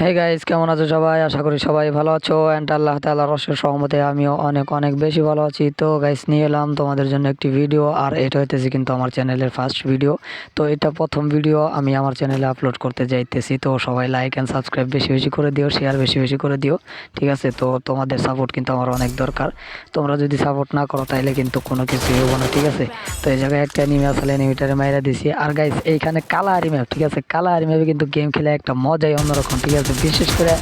Hey guys কেমন আছো সবাই? আশা করি সবাই ভালো আছো অ্যান্ড আল্লাহ তাআলার রসের সহমতে আমিও অনেক অনেক বেশি ভালো আছি। তো গাইস নিয়ে এলাম তোমাদের জন্য একটি ভিডিও আর এটা হইতেছে কিন্তু আমার চ্যানেলের ফার্স্ট ভিডিও তো এটা প্রথম ভিডিও আমি আমার চ্যানেলে আপলোড করতে যাইতেছি। তো সবাই লাইক অ্যান্ড সাবস্ক্রাইব বেশি বেশি করে দিও শেয়ার বেশি বেশি করে দিও। ঠিক আছে? তো তোমাদের সাপোর্ট কিন্তু আমার অনেক দরকার। তোমরা যদি সাপোর্ট না করো তাহলে কিন্তু কোনো কিছু হব না, ঠিক আছে? তো এই জায়গায় একটা এনিমি আসলে এনিমিটারে মাইরা দিছি। আর গাইস এইখানে কালা ম্যাপ ঠিক আছে? কালা ম্যাপে কিন্তু গেম খেলে একটা মজাই অন্যরকম, ঠিক আছে? বিশেষ করে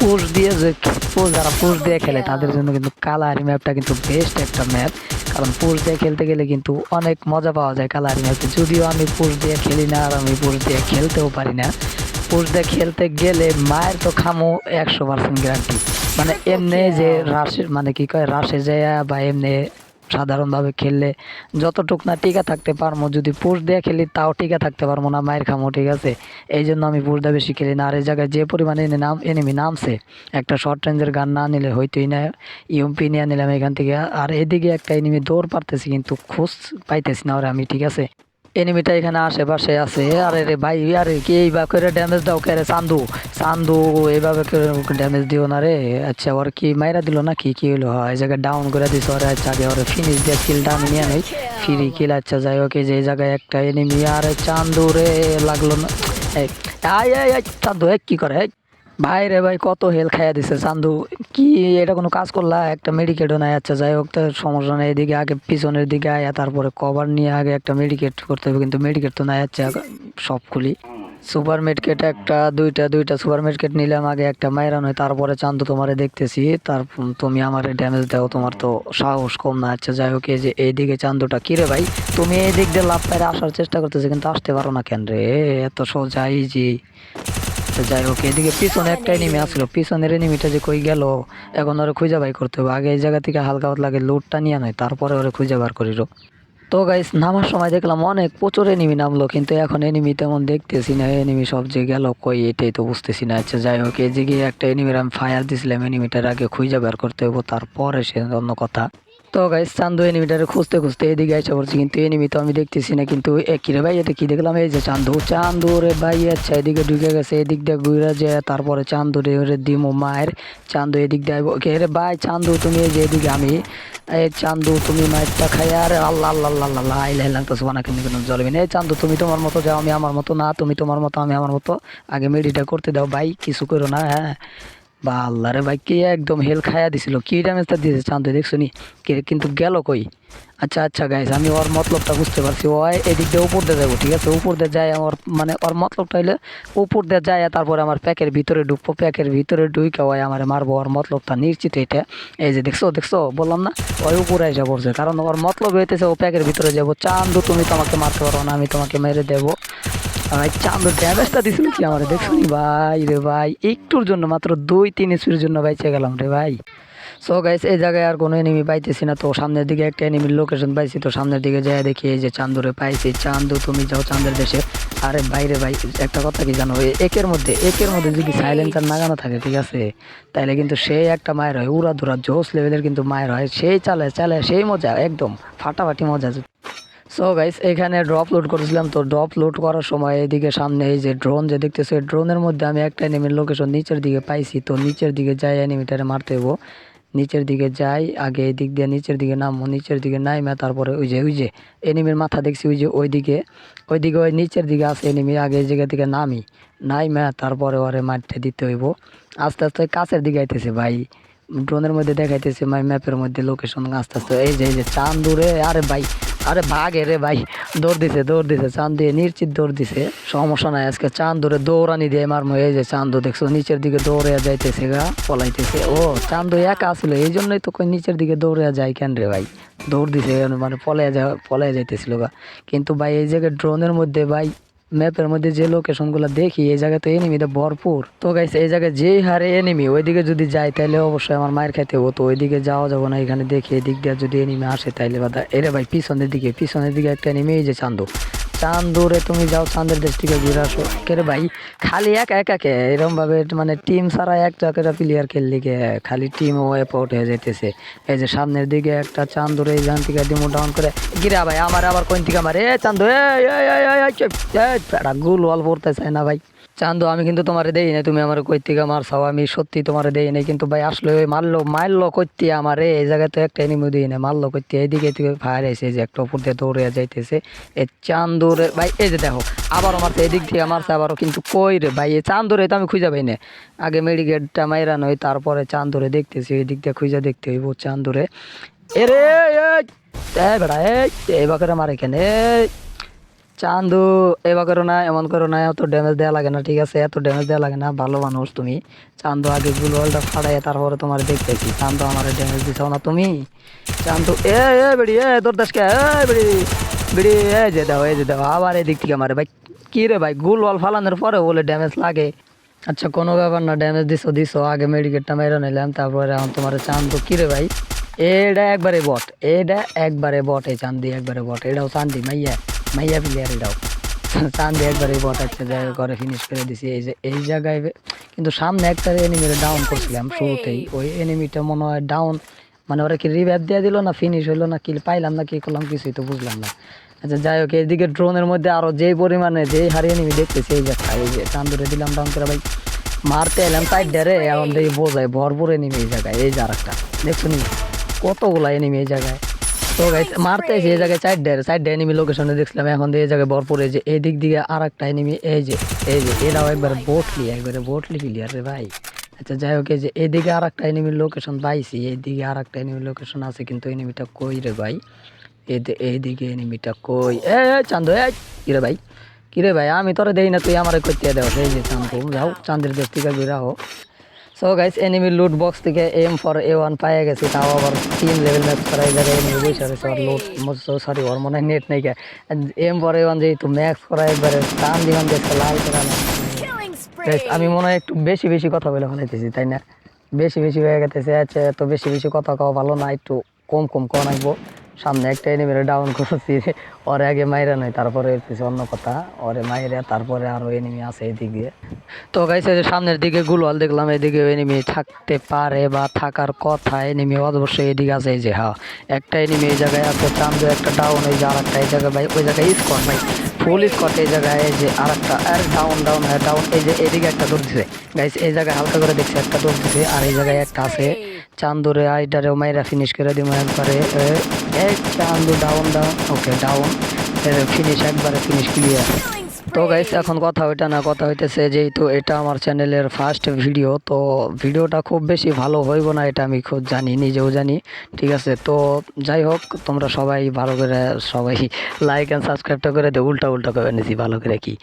পুশ দিয়ে যে পুশ যারা পুশ দিয়ে খেলে তাদের জন্য কিন্তু কালারি ম্যাপটা কিন্তু বেস্ট একটা ম্যাপ কারণ পুশ দিয়ে খেলতে গেলে কিন্তু অনেক মজা পাওয়া যায় কালারি ম্যাপে। যদিও আমি পুশ দিয়ে খেলি না আর আমি পুশ দিয়ে খেলতেও পারি না। পুশ দিয়ে খেলতে গেলে মায়ের তো খামো একশো পার্সেন্ট গ্যারান্টি মানে এমনি যে রাশে মানে কি কয় রাশে যায় বা এমনি সাধারণভাবে খেললে যতটুক না টিকা থাকতে পারব যদি পুষ দিয়ে খেলি তাও টিকা থাকতে পারব না, মায়ের খামো, ঠিক আছে? এই জন্য আমি পুষ দিয়ে বেশি খেলি না। আর এই জায়গায় যে পরিমাণে এনে নাম এনেমি নামছে, একটা শর্ট রেঞ্জের গান না নিলে হইতোই না ইউমপি নিয়ে নিলাম এখান থেকে। আর এদিকে একটা এনিমি দৌড় পারতেছি কিন্তু খোঁজ পাইতেছি না ওরা আমি, ঠিক আছে? এনিমিটা এখানে আশেপাশে আছে। আরে রে ভাই, আরে কি এইভাবে করে ড্যামেজ দাও কে রে চান্দু? চান্দু, এইভাবে করে ড্যামেজ দিও না রে। আচ্ছা ওর কি মাইরা দিল না কি কি হলো হয়, এই জায়গায় ডাউন করে দিস ওরে। আচ্ছা আগে ওরে ফিনিশ দিয়ে কিলটা আমি নিয়ে নেই। ফ্রি কিল আচ্ছা যাই ওকে যে জায়গায় একটা এনিমি আরে চান্দু রে, লাগল না। আয় আয় চান্দু কি করে? ভাই রে ভাই, কত হেল খাইয়া দিছে চান্দু। কি, এটা কোনো কাজ করলা? একটা মেডিকেটও নাই আচ্ছা যাই হোক, তো সমস্যা নেই, এদিকে আগে পিছনের দিকে আয়া, তারপরে কভার নিয়ে আগে একটা মেডিকেট করতে হবে, কিন্তু মেডিকেট তো নাই আচ্ছা সব খুলি। সুপার মেডকেট একটা, দুইটা দুইটা সুপার মেডকেট নিলাম, আগে একটা মাইরা নয়, তারপরে চান্দু তোমারে দেখতেছি, তার তুমি আমারে ড্যামেজ দাও, তোমার তো সাহস কম না আচ্ছা যাই হোক, এই যে এইদিকে চান্দুটা কিরে ভাই? তুমি এই দিক দিয়ে লাভ পাইরে আসার চেষ্টা করতেছো, কিন্তু আসতে পারো না কেন রে? এত সোজা ইজি তো যাই হোক, এদিকে পিছনে একটা এনিমি আসলো। পিছনের এনিমিটা যে কই গেল, এখন ওরে খুঁজে বাই করতে হবে। আগে এই জায়গা থেকে হালকা লাগে লুটটা নিয়ে নয় তারপরে ওরে খুঁজে বার করিল। তো গাইস নামার সময় দেখলাম অনেক প্রচুর এনিমি নামলো, কিন্তু এখন এনিমি তেমন দেখতেছি না। এনিমি সব যে গেল কই, এটাই তো বুঝতেছি না। আচ্ছা যাই হোক এই দিকে একটা এনিমির আমি ফায়ার দিছিলাম এনিমিটার আগে খুঁজে বের করতে হবে তারপরে সে অন্য কথা। তো গাইস চান্দু এনিমিটারে খুঁজতে খুঁজতে এদিকে এসে পড়ছি, কিন্তু এনিমি তো আমি দেখতেছি না, কিন্তু একই রে ভাই এটা কি দেখলাম? এই যে চান্দু চান্দু রে ভাই আচ্ছা এদিকে ঢুকে গেছে, এদিক দিয়ে ঘুরে যে তারপরে চান্দু রে রে দিমো মায়ের, চান্দু এদিক দিয়ে। কে রে ভাই, চান্দু, তুমি এই যে এদিকে আমি, এই চান্দু, তুমি মায়েরটা খাই, আর আল্লাহ আল্লাহ আল্লাহ আল্লাহ আইলা আইলা তো সুবানা কিন্তু কোনো জ্বলবে না এই চান্দু, তুমি তোমার মতো যাও, আমি আমার মতো না, তুমি তোমার মতো, আমি আমার মতো, আগে মেডিটা করতে দাও, ভাই, কিছু করো না হ্যাঁ। বা আল্লাহ রে ভাই কে একদম হেল খায়া দিছিল, কি ড্যামেজটা দিয়েছে চান্দু দেখছ নি কে কিন্তু গেল কই? আচ্ছা আচ্ছা গাইস আমি ওর মতলবটা বুঝতে পারছি। ও এদিক দিয়ে উপর দিয়ে যাব, ঠিক আছে? উপর দিয়ে যায় আমার মানে ওর মতলবটা হইলে উপর দিয়ে যায়, তারপরে আমার প্যাকের ভিতরে ঢুকবো। প্যাকের ভিতরে ঢুকে ওই আমার মারবো। ওর মতলবটা নিশ্চিত এটা। এই যে দেখছ দেখছ? বললাম না? ওই উপরে এসে পড়ছে। কারণ ওর মতলব হইতেছে ও প্যাকের ভিতরে যাব। চান্দু, তুমি তো আমাকে মারতে পারো না, আমি তোমাকে মেরে দেবো। ভাই চান্দুর ড্যামেজটা দিছিল কি আমার? দেখছ নি ভাই রে ভাই, একটুর জন্য মাত্র দুই, তিন স্পিডের জন্য বাইচে গেলাম রে ভাই। সো গাইস এই জায়গায় আর কোনো এনিমি পাইতেছি না। তো সামনের দিকে একটা এনিমির লোকেশন পাইছি। তো সামনের দিকে যাই দেখি, এই যে চান্দুরে পাইছি। চান্দু, তুমি যাও চান্দের দেশে। আরে বাইরে ভাই, একটা কথা কি জানো? একের মধ্যে একের মধ্যে যদি সাইলেন্সার নাগানো থাকে, ঠিক আছে? তাইলে কিন্তু সেই একটা মায়ের হয়। উড়া দুরা জোস লেভেলের কিন্তু মায়ের হয়। সেই চালায় চালায় সেই মজা, একদম ফাটাফাটি মজা। সো গাইস এখানে ড্রপ লোড করেছিলাম। তো ড্রপ লোড করার সময় এদিকে সামনে এই যে ড্রোন যে দেখতেছো, এই ড্রোনের মধ্যে আমি একটা এনিমির লোকেশন নিচের দিকে পাইছি। তো নিচের দিকে যাই এনিমিটারে মারতে হব নিচের দিকে যাই, আগে এদিক দিয়ে নিচের দিকে নামবো নিচের দিকে নাইমা, তারপরে ওই যে ওই যে এনিমির মাথা দেখছি, ওই যে ওই দিকে ওই দিকে ওই নিচের দিকে আসে এনিমি আগে এই জায়গা থেকে নামি। নাই নাইমা, তারপরে ওরে মারতে দিতে হইব। আস্তে আস্তে কাছের দিকে আইতেছে ভাই। ড্রোনের মধ্যে দেখাইতেছে, মাই ম্যাপের মধ্যে লোকেশন আস্তে আস্তে এই যে এই যে, চান্দুরে, আরে ভাই, আরে ভাগে রে ভাই, দৌড় দিছে দৌড় দিছে চাঁদ দিয়ে নিশ্চিত দৌড় দিছে। সমস্যা নাই, আজকে চান্দুরে দৌড়ানি দিয়ে মারমো। এই যে চান্দু, দেখছ, নিচের দিকে দৌড়ে যাইতেছে গা, পলাইতেছে। ও, চান্দু একা আসলো, এই জন্যই তো কই নিচের দিকে দৌড়ে যায় কেন রে ভাই? দৌড় দিছে মানে পলাইয়া যা পলাইয়া যাইতেছিল গা। কিন্তু ভাই, এই জায়গায় ড্রোনের মধ্যে ভাই ম্যাপের মধ্যে যে লোকেশনগুলো দেখি, এই জায়গায় তো এনিমিটা ভরপুর। তো গাইস এই জায়গায় যেই হারে এনিমি ওইদিকে যদি যাই তাহলে অবশ্যই আমার মায়ের খাইতে হব তো ওইদিকে যাওয়া যাব না, এখানে দেখি, এদিক দিয়ে যদি এনিমি আসে তাইলে বাদা। এরে ভাই, পিছনের দিকে পিছনের দিকে একটা এনিমি এই যে চান্দু। চান্দুরে তুমি যাও, চান্দের দেশ থেকে ঘুরে আসো। কেরে ভাই, খালি এক একাকে এরকম ভাবে মানে টিম ছাড়া এক একটা প্লেয়ার খেললি কে খালি টিম ওয়েপ আউট হয়ে যেতেছে এই যে সামনের দিকে একটা চান্দুরে এইখান থেকে ডিমো ডাউন করে, গিরা ভাই, আমার আবার কোন থেকে আমার এ চান্দু, এ গুল ওয়াল পড়তে চায় না ভাই। চান্দু, আমি কিন্তু তোমারে দেই নাই, তুমি আমার কই থেকে মারছাও? আমি সত্যি তোমারে দেই নাই, কিন্তু ভাই আসলে ওই মারলো মারলো কইতে আমারে? এই জায়গায় তো একটা এনিমি দিই না মারলো কইতে এইদিকে থেকে ফায়ার এসে যে একটা উপর দিয়ে দৌড়ে যাইতেছে। এই চান্দুরে, ভাই, এই যে দেখো, আবারও মারছে, এদিক থেকে মারছে আবারও, কিন্তু কই রে ভাই এই চান্দুরে তো আমি খুঁজে পাই না আগে মেডিকেটটা মাইরা নই তারপরে চান্দুরে দেখতেছি এই দিক দিয়ে খুঁজে দেখতে হইব চান্দুরে। এরে এই বেড়া এই বাকরে মারে কেন? এই চান্দু এবার করো না, এমন করো না, এত ড্যামেজ দেওয়া লাগে না, ঠিক আছে? এত ড্যামেজ দেওয়া লাগে না, ভালো মানুষ তুমি। চান্দু আগে গুলোয়ালটা ফাড়াই তারপরে তোমার দেখতেছি। চান্দু আমার ড্যামেজ দিছাও না তুমি? চান্দু, এ এ, বেড়ি, এ, তোর দেশকে এ, বেড়ি বেড়ি, এ, যে দাও, এ, যে দাও, আবার এদিক থেকে মারে ভাই, কি রে ভাই গুলওয়াল ফালানোর পরে বলে ড্যামেজ লাগে। আচ্ছা কোনো ব্যাপার না ড্যামেজ দিছো দিছো, আগে মেডিকেটটা মেরে নিলাম, তারপরে এখন তোমার চান্দু, কি রে ভাই? এটা একবারে বট, এটা একবারে বট, এই চান্দি একবারে বট, এটাও চান্দি, মাইয়া। মাইয়া প্লেয়ার এটাও চান্দি একবারে বট একটা জায়গায় করে ফিনিশ করে দিছি। এই যে, এই জায়গায় কিন্তু সামনে একটা এনিমিটা ডাউন করছিলাম শুরুতেই। ওই এনিমিটা মনে হয় ডাউন মানে ওরা কি রিভ্যাপ দিয়ে দিল না ফিনিশ হইল না কি পাইলাম না কি করলাম কিছুই তো বুঝলাম না। আচ্ছা যাই হোক এইদিকে ড্রোনের মধ্যে আরও যেই পরিমাণে যেই হারিয়ে নিবি দেখতেছি, এই যে এই যে চান্দুরে দিলাম ডাউন করে ভাই, মারতে এলাম সাইড ডেরে এখন দেখি বোঝায়, ভরপুর এনিমি এই জায়গায়, এই যে আরেকটা। দেখছ নি? কতগুলা এনিমি এই জায়গায়। তো মারতে এসে এই জায়গায় সাইড ডের সাইড এনিমি লোকেশনে দেখছিলাম এখন এই জায়গায় ভরপুর এই যে এই দিক আর একটা এনিমি এই যে এই যে এরাও একবার বোটলি একবারে বোটলি ক্লিয়ার রে ভাই। আচ্ছা যাই হোক এই যে এদিকে আর একটা এনিমির লোকেশন পাইছি এইদিকে আর একটা এনিমির লোকেশন আছে কিন্তু এনিমিটা কই রে ভাই? এইদিকে এনিমিটা কই? এ চান্দু এ কিরে ভাই? কিরে ভাই আমি তোরে দেই না তুই আমারে করতে দেও এই যে চান্দু যাও চান্দের দেশ থেকে বেরাও so guys enemy loot box থেকে এম ফর এ ওয়ান পাইয়া গেছি তাও আবার তিন লেভেল ম্যাচ করাই যাবে এনিমি বসে রয়েছে ওর লুট সরি ওর মনে হয় নেট নেই এম ফর এ ওয়ান যেহেতু ম্যাক্স করা একবারে টান দিবান দেখছে লাল করা আমি মনে হয় একটু বেশি বেশি কথা বলে ফেলাইতেছি তাই না? বেশি বেশি হয়ে গেছে আচ্ছা এত বেশি বেশি কথা কওয়া ভালো না একটু কম কম কওয়া লাগবো। সামনে একটা এনিমিরে ডাউন করছি, ওরে আগে মাইরা নয় তারপরে পিছে অন্য কথা। ওরে মাইরা, তারপরে আরও এনিমি আছে এদিক। তো গাইছে যে সামনের দিকে গুলওয়াল দেখলাম, এদিকে এনিমি থাকতে পারে বা থাকার কথা এনিমি অবশ্যই এদিকে আছে, এই যে হ্যাঁ একটা এনিমি এই জায়গায় আছে চান্দু একটা ডাউন এই যে আর একটা এই জায়গায়, ভাই, ওই জায়গায় স্কট ভাই ফুল স্কট এই জায়গায়, এই যে আর একটা আর ডাউন ডাউন ডাউন এই যে এদিকে একটা দৌড় দিছে। গাইছে এই জায়গায় হালকা করে দেখছি, একটা দৌড় দিছে, আর এই জায়গায় একটা আছে। চান্দুরে আইডারে মাইরা ফিনিশ করে দিব একবারে এ, এই চান্দু down down okay down finish একবারে ফিনিশ ক্লিয়ার তো গাইস এখন কথা ওইটা না কথা হইতেছে, যেহেতু এটা আমার চ্যানেলের ফার্স্ট ভিডিও তো ভিডিওটা খুব বেশি ভালো হইব না, এটা আমি খুব জানি, নিজেও জানি, ঠিক আছে? তো যাই হোক, তোমরা সবাই ভালো করে সবাই লাইক অ্যান্ড সাবস্ক্রাইবটা করে দে, উল্টা উল্টা করে নিছি, ভালো করে কি।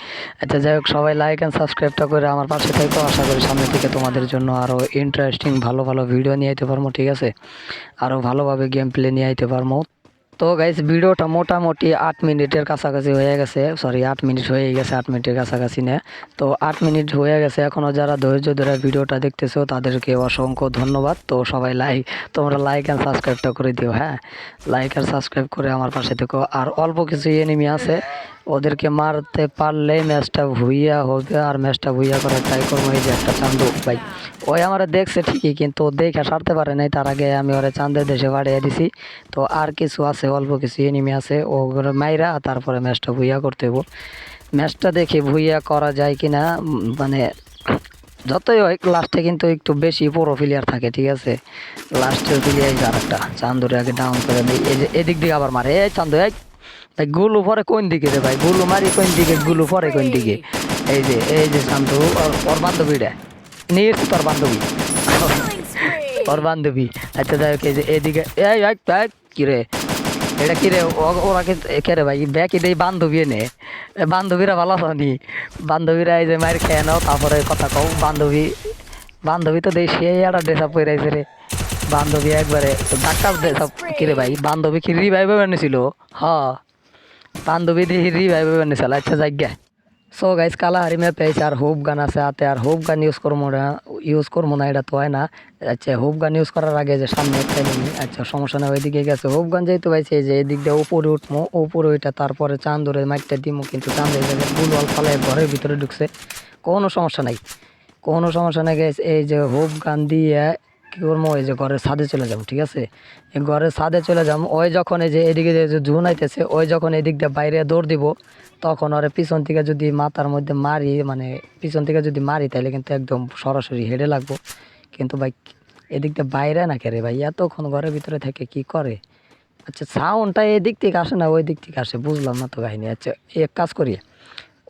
আচ্ছা যাই হোক, সবাই লাইক অ্যান্ড সাবস্ক্রাইবটা করে আমার পাশে থেকেও আশা করি সামনে থেকে তোমাদের জন্য আরও ইন্টারেস্টিং ভালো ভালো ভিডিও নিয়ে আইতে পারব, ঠিক আছে? আরও ভালোভাবে গেম প্লে নিয়ে আইতে পারব। তো গাইস ভিডিওটা মোটামুটি আট মিনিটের কাছাকাছি হয়ে গেছে। সরি আট মিনিট হয়ে গেছে, আট মিনিটের কাছাকাছি না। তো আট মিনিট হয়ে গেছে এখনও যারা ধৈর্য ধরে ভিডিওটা দেখতেছো, তাদেরকে অসংখ্য ধন্যবাদ। তো সবাই লাইক তোমরা লাইক অ্যান্ড সাবস্ক্রাইবটা করে দিও হ্যাঁ? লাইক আর সাবস্ক্রাইব করে আমার পাশে থেকো। আর অল্প কিছু এনিমি আছে ওদেরকে মারতে পারলে ম্যাচটা ভুইয়া হবে আর ম্যাচটা ভুইয়া করার ট্রাই করব এই যে একটা চান্দু। ভাই ওই আমার দেখছে ঠিকই কিন্তু দেখে সারতে পারে নাই তার আগে আমি ওরা চান্দের দেশে বাড়িয়ে দিছি। তো আর কিছু আছে অল্প কিছু এনিমি আছে ওগুলো মাইরা তারপরে ম্যাচটা ভুইয়া করতে হইব। ম্যাচটা দেখে ভুইয়া করা যায় কিনা উম, মানে যতই হয় লাস্টে কিন্তু একটু বেশি পুরো প্লেয়ার থাকে ঠিক আছে? লাস্টের প্লেয়ার আর একটা চান্দুরে আগে ডাউন করে যে এদিক দিকে আবার মারে এই চান্দু এই ভাই গুলু পরে কোন দিকে রে ভাই? গুলু মারি কোন দিকে? গুলু পরে কোন দিকে? এই যে এই যে চান্দু ওর- বান্ধবীটা নিয়ে এসছি তোর বান্ধবী। ওর বান্ধবী। আচ্ছা যাই হোক এই যে এদিকে এই এই, কি রে? এটা কি রে? ও- ওরা কি রে ভাই? ব্যাক এই বান্ধবী নে এ বান্ধবীরা ভালো আনি বান্ধবীরা এই যে মায়ের খেয়ে নাও তারপরে কথা কও। বান্ধবী বান্ধবী তো দেই সে একটা ড্রেস আপ করে রে। বান্ধবী একবারে ডাক্তার ড্রেস আপ কি রে ভাই? বান্ধবী কি রিভাইভ বানিয়েছিল? হ। বান্ধবী দিয়ে রিভাইভ বানিয়েছিল আচ্ছা যাই গে সো গাইস কালা হারি ম্যাপ পেয়েছে আর হোপ গান আছে হাতে আর হোপ গান ইউজ করব না ইউজ করব না এটা তো হয় না? আচ্ছা হোপ গান ইউজ করার আগে যে সামনে আচ্ছা সমস্যা না ওইদিকে গেছে হোপ গান যেহেতু পাইছে, যে এদিক দিয়ে উপরে উঠবো উপরে ওইটা তারপরে চাঁদরে মাইটটা দিমো, কিন্তু চাঁদের জায়গায় বুলওয়াল ফালায় ঘরের ভিতরে ঢুকছে, কোনো সমস্যা নাই। কোনো সমস্যা নাই গেছে এই যে হোপ গান দিয়ে কি করব? ওই যে ঘরের ছাদে চলে যাব, ঠিক আছে? ঘরের ছাদে চলে যাব ওই যখন এই যে এদিকে যে জুন আইতেছে ওই যখন এদিক দিয়ে বাইরে দৌড় দিব, তখন ওরে পিছন থেকে যদি মাথার মধ্যে মারি মানে পিছন থেকে যদি মারি, তাহলে কিন্তু একদম সরাসরি হেডে লাগবো। কিন্তু ভাই, এদিক দিয়ে বাইরে না কে রে ভাই? এতক্ষণ ঘরের ভিতরে থেকে কি করে? আচ্ছা সাউন্ডটা এদিক থেকে আসে না ওই দিক থেকে আসে? বুঝলাম না তো কাহিনী। আচ্ছা এক কাজ করি,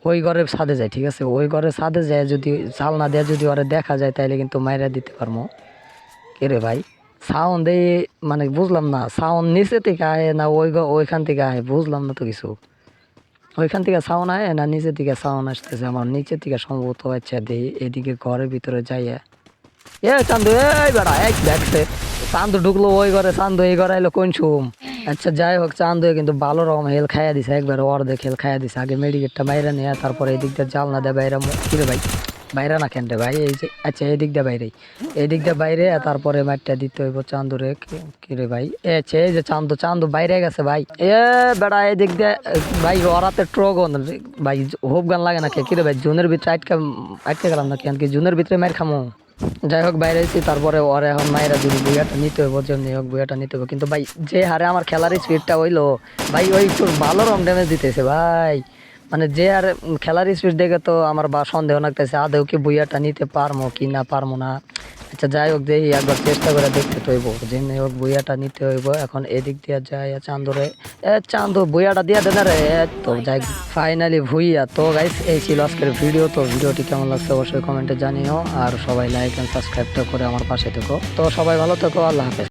ওই ঘরের ছাদে যায় ঠিক আছে? ওই ঘরের ছাদে যায় যদি চাল না দেয় যদি ওরা দেখা যায়, তাহলে কিন্তু মাইরা দিতে পারব। কে রে ভাই সাউন্ড এই মানে বুঝলাম না সাউন্ড নিচে থেকে আয় না ওই ওইখান থেকে আয়, বুঝলাম না তো কিছু। ওইখান থেকে সাউন্ড আয় না নিচে থেকে সাউন্ড আসতেছে, আমার নিচের থেকে সম্ভবত আচ্ছা দেই, এদিকে ঘরের ভিতরে যাইয়া এ। চান্দু, এই বেড়া এক দেখছে চান্দু ঢুকলো ওই ঘরে, চান্দু এই ঘরে এলো কোন সুম। আচ্ছা যাই হোক, চান্দু কিন্তু ভালো রকম হেল খাইয়া দিছে, একবার অর্ধেক হেল খাইয়া দিছে, আগে মেডিকেটটা বাইরে নিয়ে তারপরে এদিক দিয়ে জাল না দেয় বাইরে কিরে ভাই? বাইরে না কেন রে ভাই? এই যে আচ্ছা এদিক দিয়ে বাইরে। এদিক দিয়ে বাইরে, তারপরে মাঠটা দিতে হইব চান্দুরে। কি- কিরে ভাই? এ আচ্ছা এই যে চান্দু চান্দু বাইরে গেছে ভাই। এ, বেড়া, এদিক দিয়ে, ভাই, ওরাতে ট্রক ভাই হোপ গান লাগে না কে? কিরে ভাই, জুনের ভিতরে আটকে আটকে গেলাম না কেন কি জুনের ভিতরে মার খামো। যাই হোক, বাইরে এসেছি তারপরে ওরে এখন মায়েরা যদি বইয়াটা নিতে হইব, যেমনি হোক বইয়াটা নিতে হবে কিন্তু ভাই, যে হারে আমার খেলার স্পিডটা হইল, ভাই, ওই ভালো রকম ড্যামেজ দিতেছে, ভাই। মানে যে আর খেলার স্পিড দেখে তো আমার বা সন্দেহ লাগতেছে, আদৌ কি বইয়াটা নিতে পারব কি না পারব না। আচ্ছা যাই হোক যে একবার চেষ্টা করে দেখতে তো হইব। যেমনি হোক, বইয়াটা নিতে হইব। এখন এদিক দিয়ে যাই চান্দরে, এ চান্দু, বইয়াটা দিয়ে দেন রে। তো যাই ফাইনালি ভুইয়া। তো গাইস এই ছিল আজকের ভিডিও তো ভিডিওটি কেমন লাগছে অবশ্যই কমেন্টে জানিও। আর সবাই লাইক এন্ড সাবস্ক্রাইবটা করে আমার পাশে থেকো। তো সবাই ভালো থেকো, আল্লাহ হাফেজ।